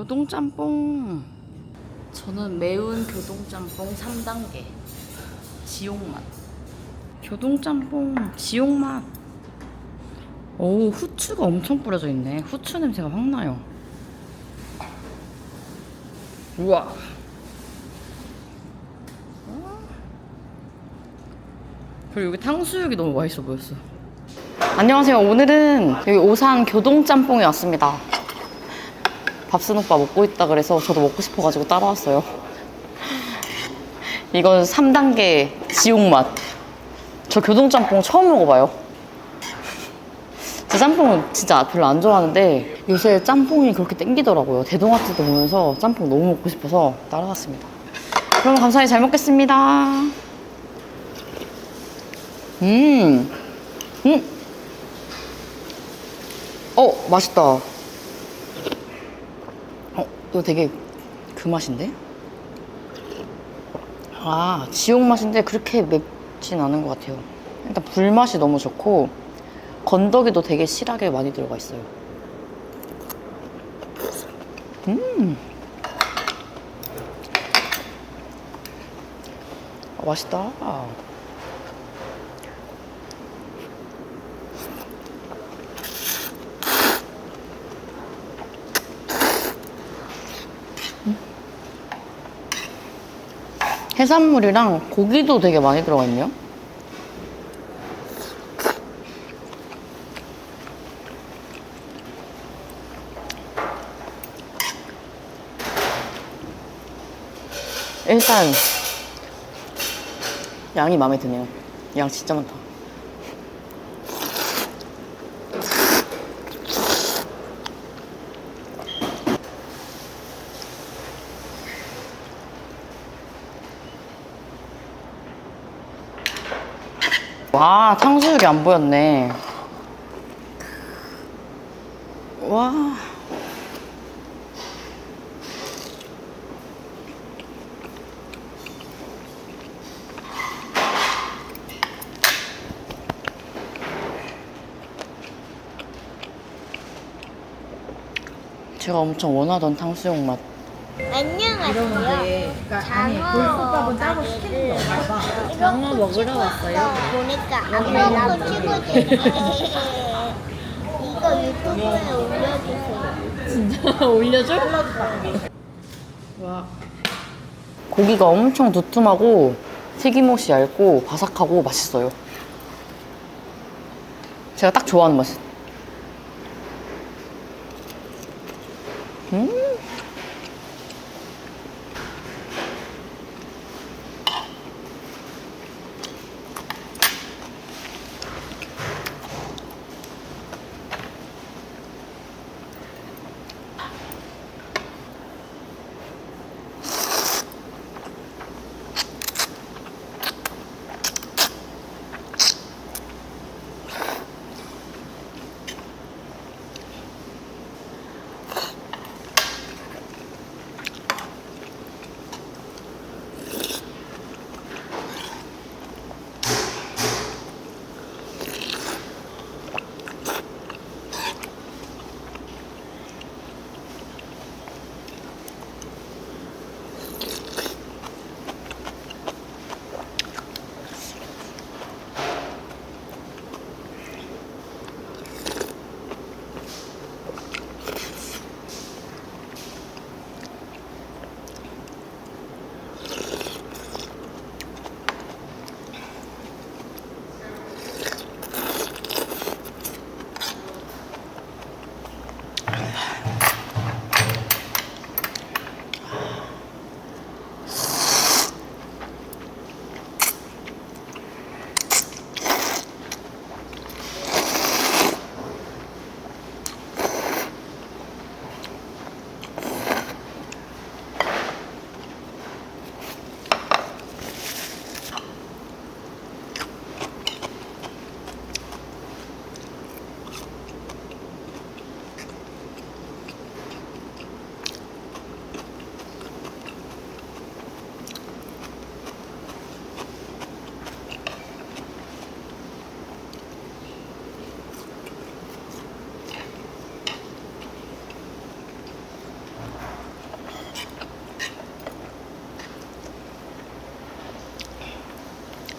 교동짬뽕. 저는 매운 교동짬뽕 3단계. 지옥맛. 교동짬뽕 지옥맛. 오, 후추가 엄청 뿌려져 있네. 후추 냄새가 확 나요. 우와. 그리고 여기 탕수육이 너무 맛있어 보였어. 안녕하세요. 오늘은 여기 오산 교동짬뽕에 왔습니다. 밥순 오빠 먹고 있다 그래서 저도 먹고 싶어가지고 따라왔어요. 이건 3단계 지옥맛. 저 교동짬뽕 처음 먹어봐요. 저 짬뽕은 진짜 별로 안 좋아하는데 요새 짬뽕이 그렇게 땡기더라고요. 대동아트도 보면서 짬뽕 너무 먹고 싶어서 따라왔습니다. 그럼 감사히 잘 먹겠습니다. 음, 음, 어 맛있다. 어 이거 되게 그 맛인데? 아 지옥 맛인데 그렇게 맵진 않은 것 같아요. 일단 불맛이 너무 좋고 건더기도 되게 실하게 많이 들어가 있어요. 음, 아, 맛있다. 해산물이랑 고기도 되게 많이 들어가 있네요. 일단 양이 마음에 드네요. 양 진짜 많다. 와, 탕수육이 안 보였네. 와. 제가 엄청 원하던 탕수육 맛. 안녕하세요. 볼국밥은 따로 시키는 게 없나 봐. 장어 먹으러 왔어요? 보니까 안 먹고 찍어주세요. 이거 유튜브에 올려주세요. 진짜 올려줘? 와. 고기가 엄청 두툼하고 튀김옷이 얇고 바삭하고 맛있어요. 제가 딱 좋아하는 맛. 음.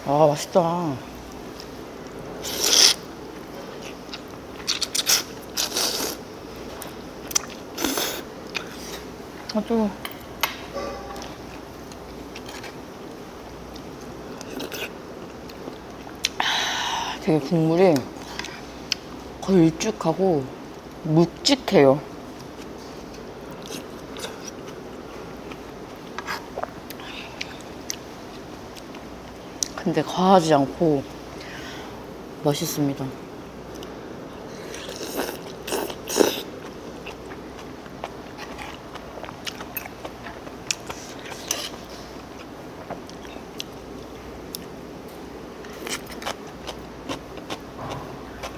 아, 맛있다. 아. 아, 되게 국물이 걸쭉하고 묵직해요. 근데 과하지 않고 맛있습니다.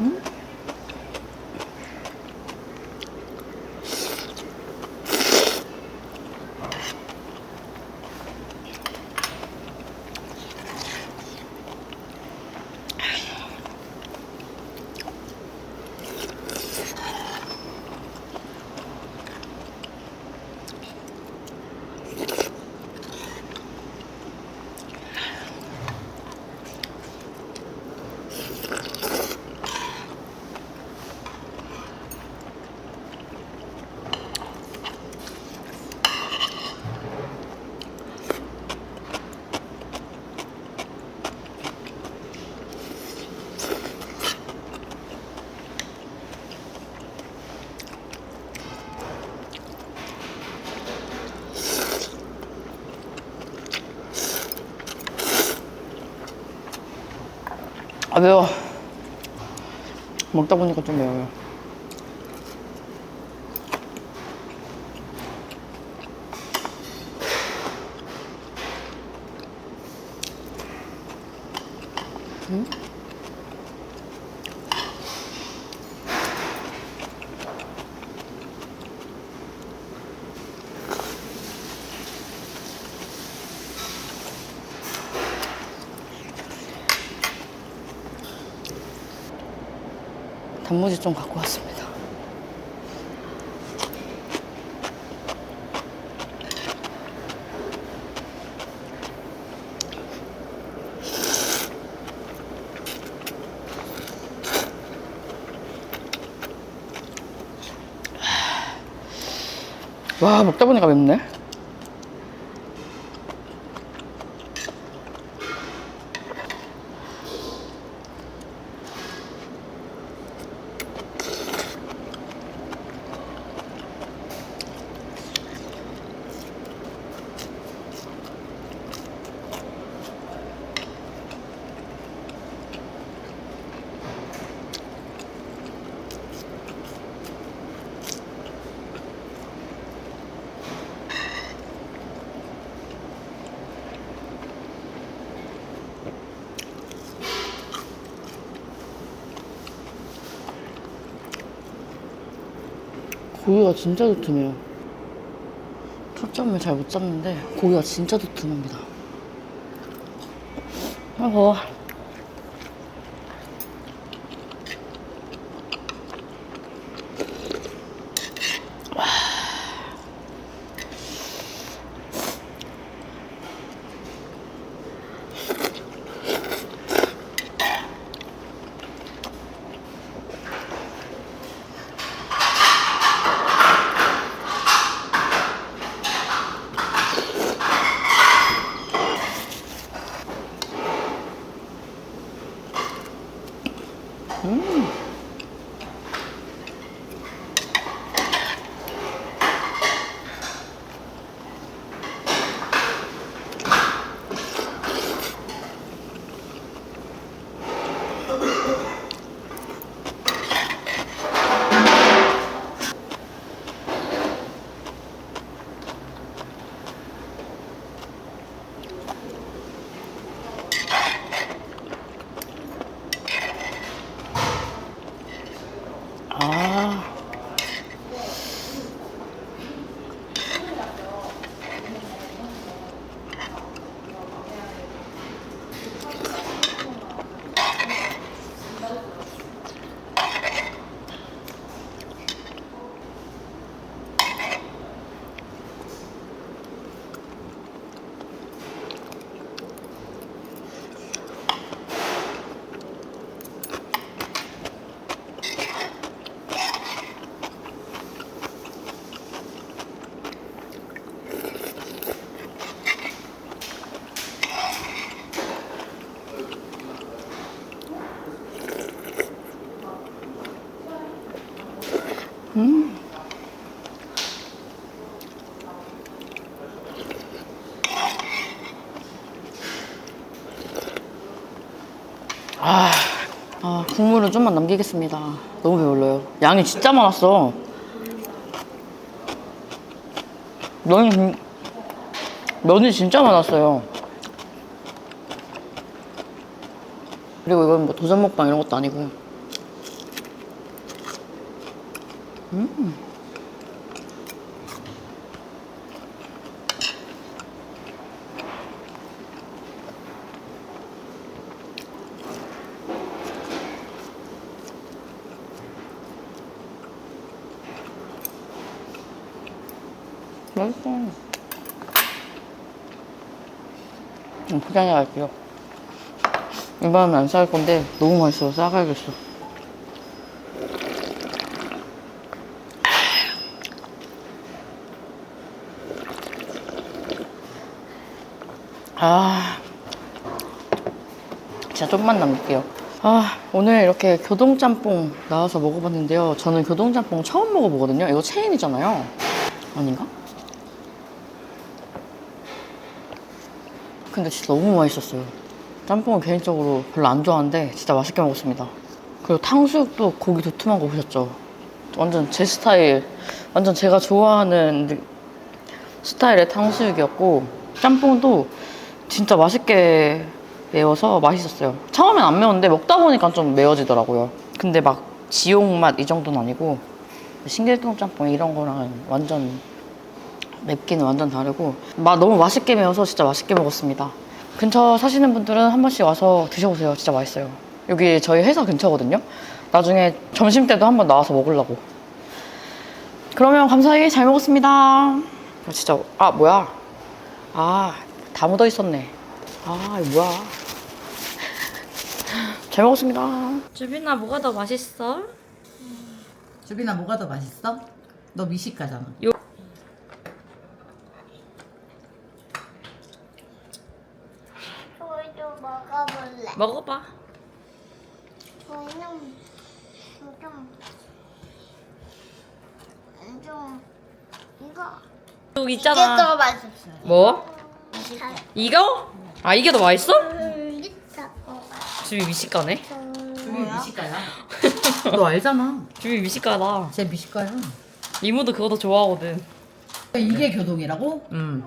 아 매워. 먹다 보니까 좀 매워요. 음? 단무지 좀 갖고 왔습니다. 와 먹다 보니까 맵네. 고기가 진짜 두툼해요. 초점을 잘 못 잡는데 고기가 진짜 두툼합니다. 아이고. Hum. 아, 아, 국물은 좀만 남기겠습니다. 너무 배불러요. 양이 진짜 많았어. 면이, 면이 진짜 많았어요. 그리고 이건 뭐 도전 먹방 이런 것도 아니고요 음. 맛있어. 음, 포장해 갈게요. 이번엔 안쌀 건데 너무 맛있어. 싸가야겠어. 아, 진짜 좀만 남길게요. 아, 오늘 이렇게 교동짬뽕 나와서 먹어봤는데요. 저는 교동짬뽕 처음 먹어보거든요. 이거 체인이잖아요. 아닌가? 근데 진짜 너무 맛있었어요. 짬뽕은 개인적으로 별로 안 좋아하는데 진짜 맛있게 먹었습니다. 그리고 탕수육도 고기 두툼한 거 보셨죠? 완전 제 스타일, 완전 제가 좋아하는 느- 스타일의 탕수육이었고 짬뽕도 진짜 맛있게 매워서 맛있었어요. 처음엔 안 매웠는데 먹다 보니까 좀 매워지더라고요. 근데 막 지옥 맛 이 정도는 아니고 신길동 짬뽕 이런 거랑 완전 맵기는 완전 다르고 맛 너무 맛있게 매워서 진짜 맛있게 먹었습니다. 근처 사시는 분들은 한 번씩 와서 드셔보세요. 진짜 맛있어요. 여기 저희 회사 근처거든요. 나중에 점심 때도 한번 나와서 먹으려고. 그러면 감사히 잘 먹었습니다. 아, 진짜 아 뭐야? 아 다 묻어 있었네. 아 이거 뭐야? 잘 먹었습니다. 주빈아 뭐가 더 맛있어? 주빈아 뭐가 더 맛있어? 너 미식 가잖아. 저희도 먹어볼래. 먹어봐. 저희는 좀, 좀, 이거. 여기 이게 더 맛있어요. 뭐? 이거? 아 이게 더 맛있어? 주빈 미식가네. 주빈 미식가야. 너 알잖아. 주빈 미식가다. 쟤 미식가야. 이모도 그거 더 좋아하거든. 이게 교동이라고? 음.